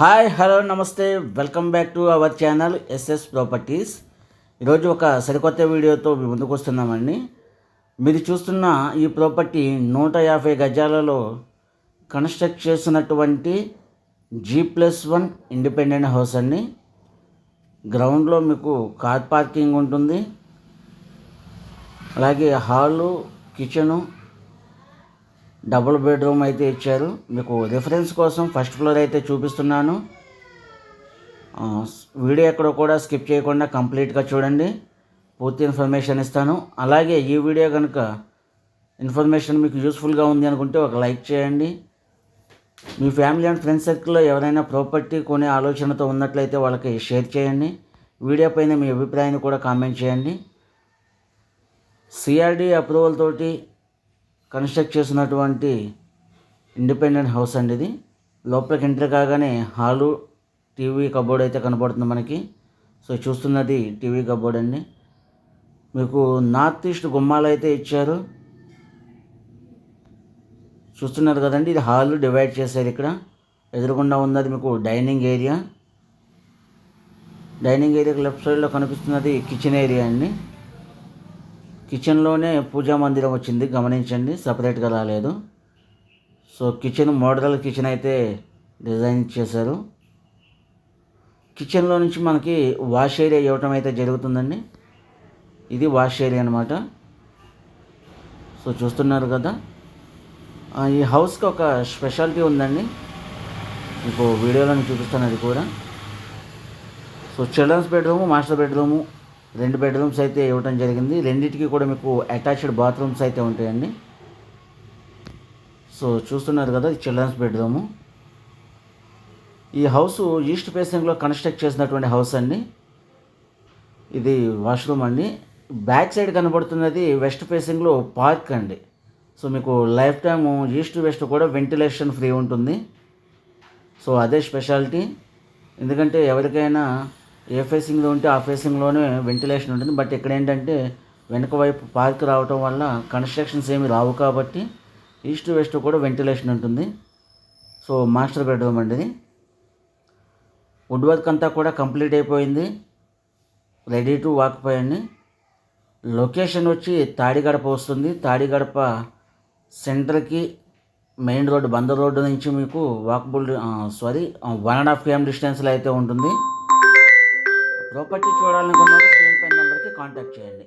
Hi hello నమస్తే. Welcome back to our channel SS properties. ఈరోజు ఒక సరికొత్త వీడియోతో ముందుకు వస్తున్నామండి. మీరు చూస్తున్న ఈ ప్రాపర్టీ నూట యాభై గజాలలో కన్స్ట్రక్ట్ చేసినటువంటి G plus one independent house అండి. గ్రౌండ్లో మీకు కార్ పార్కింగ్ ఉంటుంది. అలాగే హాలు కిచెను డబుల్ బెడ్రూమ్ అయితే ఇచ్చారు. మీకు రిఫరెన్స్ కోసం ఫస్ట్ ఫ్లోర్ అయితే చూపిస్తున్నాను. వీడియో ఎక్కడ కూడా స్కిప్ చేయకుండా కంప్లీట్గా చూడండి. పూర్తి ఇన్ఫర్మేషన్ ఇస్తాను. అలాగే ఈ వీడియో కనుక ఇన్ఫర్మేషన్ మీకు యూస్ఫుల్గా ఉంది అనుకుంటే ఒక లైక్ చేయండి. మీ ఫ్యామిలీ అండ్ ఫ్రెండ్స్ సర్కిల్లో ఎవరైనా ప్రాపర్టీ కొనే ఆలోచనతో ఉన్నట్లయితే వాళ్ళకి షేర్ చేయండి. వీడియో పైన మీ అభిప్రాయాన్ని కూడా కామెంట్ చేయండి. సిఆర్డి అప్రూవల్ తోటి కన్స్ట్రక్ట్ చేసినటువంటి ఇండిపెండెంట్ హౌస్ అండి ఇది. లోపలికి ఎంటర్ కాగానే హాలు టీవీ కబోర్డ్ అయితే కనబడుతుంది మనకి. సో చూస్తున్నది టీవీ కబోర్డ్ అండి. మీకు నార్త్ ఈస్ట్ గుమ్మాలు అయితే ఇచ్చారు. చూస్తున్నారు కదండి ఇది హాల్ డివైడ్ చేశారు ఇక్కడ. ఎదురుగుండా ఉన్నది మీకు డైనింగ్ ఏరియా. డైనింగ్ ఏరియాకి లెఫ్ట్ సైడ్లో కనిపిస్తున్నది కిచెన్ ఏరియా అండి. కిచెన్లోనే పూజా మందిరం వచ్చింది. గమనించండి సపరేట్గా రాలేదు. సో కిచెన్ మోడల్ కిచెన్ అయితే డిజైన్ చేశారు. కిచెన్లో నుంచి మనకి వాష్ ఏరియా ఇవ్వటం అయితే జరుగుతుందండి. ఇది వాష్ ఏరియా అనమాట సో చూస్తున్నారు కదా. ఈ హౌస్కి ఒక స్పెషాలిటీ ఉందండి. మీకు వీడియోలో చూపిస్తాను అది కూడా. So childrens bedroom master bedroom రెండు బెడ్రూమ్స్ అయితే ఇవ్వటం జరిగింది. రెండింటికి కూడా మీకు అటాచ్డ్ బాత్రూమ్స్ అయితే ఉంటాయండి. సో చూస్తున్నారు కదా చిల్డ్రన్స్ బెడ్రూము ఈ హౌస్ ఈస్ట్ ఫేసింగ్లో కన్స్ట్రక్ట్ చేసినటువంటి హౌస్ అండి. ఇది వాష్రూమ్ అండి. బ్యాక్ సైడ్ కనబడుతున్నది వెస్ట్ ఫేసింగ్లో పార్క్ అండి. సో మీకు లైఫ్ టైమ్ ఈస్ట్ వెస్ట్ కూడా వెంటిలేషన్ ఫ్రీ ఉంటుంది. సో అదే స్పెషాలిటీ ఎందుకంటే ఎవరికైనా ఏ ఫేసింగ్లో ఉంటే ఆ ఫేసింగ్లోనే వెంటిలేషన్ ఉంటుంది. బట్ ఇక్కడ ఏంటంటే వెనక వైపు పార్క్ రావటం వల్ల కన్స్ట్రక్షన్స్ ఏమి రావు కాబట్టి ఈస్ట్ వెస్ట్ కూడా వెంటిలేషన్ ఉంటుంది. సో మాస్టర్ బెడ్రూమ్ అండి ఇది. వుడ్ వర్క్ అంతా కూడా కంప్లీట్ అయిపోయింది. రెడీ టు వాక్ పోయండి లొకేషన్ వచ్చి తాడిగడప వస్తుంది. తాడిగడప సెంటర్కి మెయిన్ రోడ్డు బందర్ రోడ్డు నుంచి మీకు walkable sorry one and half KM డిస్టెన్స్లో అయితే ఉంటుంది. ప్రాపర్టీ చూడాలనుకున్న స్క్రీన్ పైన నెంబర్కి కాంటాక్ట్ చేయండి.